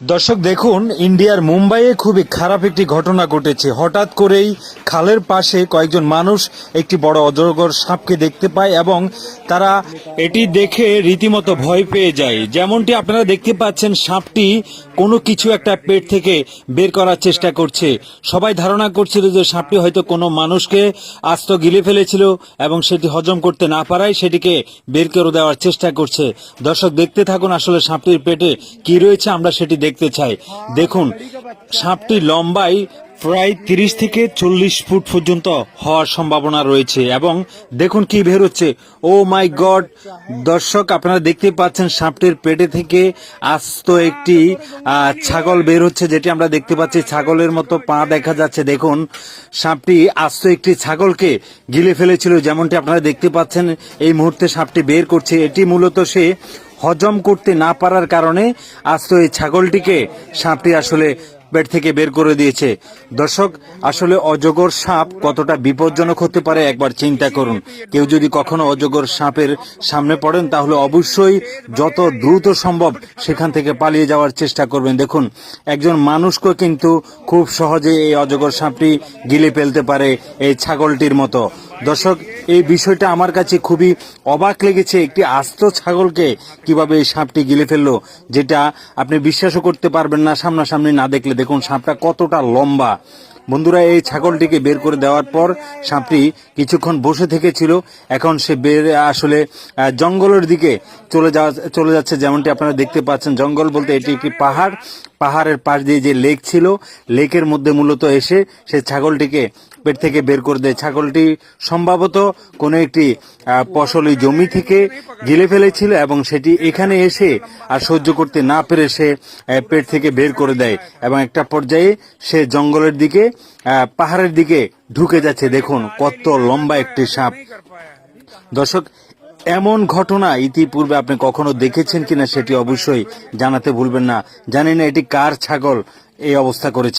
দর্শক, দেখুন, ইন্ডিয়ার মুম্বাইয়ে খুবই খারাপ একটি ঘটনা ঘটেছে। হঠাৎ করেই খালের পাশে কয়েকজন মানুষ একটি বড় অজগর সাপকে দেখতে পায় এবং তারা এটি দেখে রীতিমতো ভয় পেয়ে যায়। যেমনটি আপনারা দেখতে পাচ্ছেন, সাপটি কোনো কিছু একটা পেট থেকে বের করার চেষ্টা করছে। সবাই ধারণা করছিল যে সাপটি হয়তো কোনো মানুষকে আস্ত গিলে ফেলেছিল এবং সেটি হজম করতে না পারায় সেটিকে বের করে দেওয়ার চেষ্টা করছে। দর্শক, দেখতে থাকুন আসলে সাপটির পেটে কি রয়েছে, আমরা সেটি দেখতে চাই। দেখুন, সাপটি লম্বায় প্রায় তিরিশ থেকে চল্লিশ ফুট পর্যন্ত হওয়ার সম্ভাবনা রয়েছে এবং দেখুন কি বের হচ্ছে। Oh my god! দর্শক, আপনারা দেখতে পাচ্ছেন সাপটির পেটে থেকে আস্ত একটি ছাগল বের হচ্ছে, যেটি আমরা দেখতে পাচ্ছি। ছাগলের মতো পা দেখা যাচ্ছে। দেখুন, সাপটি আস্ত একটি ছাগলকে গিলে ফেলেছিল, যেমনটি আপনারা দেখতে পাচ্ছেন। এই মুহূর্তে সাপটি বের করছে। এটি মূলত সে হজম করতে না পারার কারণে আস্ত এই ছাগলটিকে সাপটি আসলে পেট থেকে বের করে দিয়েছে। দর্শক, আসলে অজগর সাপ কতটা বিপজ্জনক হতে পারে একবার চিন্তা করুন। কেউ যদি কখনো অজগর সাপের সামনে পড়েন, তাহলে অবশ্যই যত দ্রুত সম্ভব সেখান থেকে পালিয়ে যাওয়ার চেষ্টা করবেন। দেখুন, একজন মানুষকে কিন্তু খুব সহজে এই অজগর সাপটি গিলে ফেলতে পারে এই ছাগলটির মতো। দর্শক, এই বিষয়টা আমার কাছে খুবই অবাক লেগেছে। একটি আস্ত ছাগলকে কীভাবে এই সাপটি গিলে ফেলল, যেটা আপনি বিশ্বাসও করতে পারবেন না, সামনাসামনি না দেখলে। দেখুন, সাপটা কতটা লম্বা। বন্ধুরা, এই ছাগলটিকে বের করে দেওয়ার পর সাপটি কিছুক্ষণ বসে থেকেছিল। এখন সে বের, আসলে জঙ্গলের দিকে চলে যাওয়া, চলে যাচ্ছে, যেমনটি আপনারা দেখতে পাচ্ছেন। জঙ্গল বলতে এটি একটি পাহাড়। পাহাড়ের পাশ দিয়ে যে লেক ছিল, লেকের মধ্যে মূলত এসে সে ছাগলটিকে পেট থেকে বের করে দেয়। ছাগলটি সম্ভবত কোনো একটি ফসলি জমি থেকে গিলে ফেলেছিল এবং সেটি এখানে এসে আর সহ্য করতে না পেরে সে পেট থেকে বের করে দেয় এবং একটা পর্যায়ে সে জঙ্গলের দিকে পাহাড়ের দিকে ঢুকে যাচ্ছে। দেখুন কত লম্বা একটি সাপ। দর্শক এমন ঘটনা ইতিপূর্বে আপনি কখনো দেখেছেন কিনা সেটি অবশ্যই জানাতে ভুলবেন না। জানি না এটি কার ছাগল এই অবস্থা করেছে।